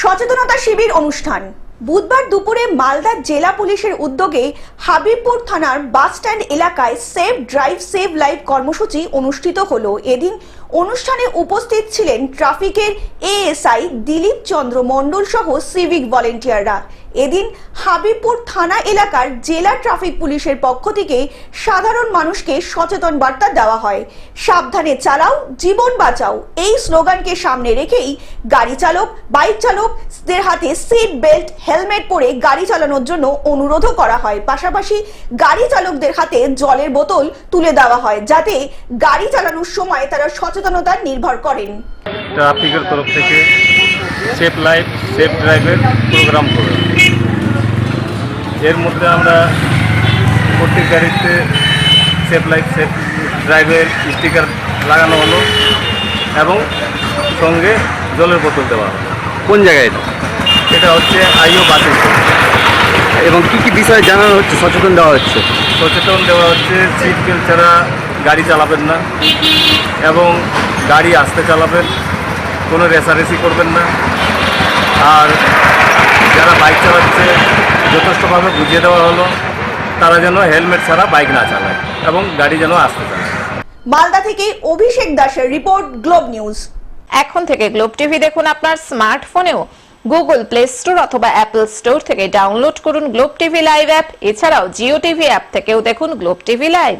সচেতনতা শিবির অনুষ্ঠান। বুধবার দুপুরে মালদা জেলা পুলিশের উদ্যোগে হাবিবপুর থানার বাস স্ট্যান্ড এলাকায় সেভ ড্রাইভ সেভ লাইফ কর্মসূচি অনুষ্ঠিত হল। এদিন অনুষ্ঠানে উপস্থিত ছিলেন ট্রাফিকের এএসআই দিলীপ চন্দ্র মণ্ডল সহ সিভিক ভলেন্টিয়াররা। এদিন হাবিবপুর থানা এলাকার জেলা ট্রাফিক পুলিশের পক্ষ থেকে সাধারণ মানুষকে সচেতন বার্তা দেওয়া হয়। সাবধানে চালাও, জীবন বাঁচাও। এই স্লোগানকে সামনে রেখেই গাড়ি চালক, বাইক চালকদের হাতে সিট বেল্ট হেলমেট পরে গাড়ি চালানোর জন্য অনুরোধও করা হয়। পাশাপাশি গাড়ি চালকদের হাতে জলের বোতল তুলে দেওয়া হয় যাতে গাড়ি চালানোর সময় তারা সচেতনতা নির্ভর করেন। ট্রাফিকের তরফ থেকে সেফ লাইফ সেফ ড্রাইভের প্রোগ্রাম করে এর মধ্যে আমরা প্রত্যেক গাড়িতে সেফ লাইফ সেফ ড্রাইভের স্টিকার লাগানো হলো এবং সঙ্গে জলের বোতল দেওয়া হলো। কোন জায়গায় এটা? এটা হচ্ছে আইও বাসের এবং কি কি বিষয়ে জানানো হচ্ছে সচেতন দেওয়া হচ্ছে? সচেতন দেওয়া হচ্ছে সিট বেল্ট ছাড়া গাড়ি চালাবেন না এবং গাড়ি আস্তে চালাবেন কোনো রেসারেসি করবেন না। আর যারা বাইক চালাচ্ছে যথেষ্টভাবে বুঝিয়ে দেওয়া হলো। তারা যেন হেলমেট ছাড়া বাইক না চালায় এবং গাড়ি যেন আসতে চায় মালদা থেকে অভিষেক দাসের রিপোর্ট গ্লোব নিউজ। এখন থেকে গ্লোব টিভি দেখুন আপনার স্মার্টফোনেও। গুগল প্লে স্টোর অথবা অ্যাপল স্টোর থেকে ডাউনলোড করুন গ্লোব টিভি লাইভ অ্যাপ। এছাড়াও জিও টিভি অ্যাপ থেকেও দেখুন গ্লোব টিভি লাইভ।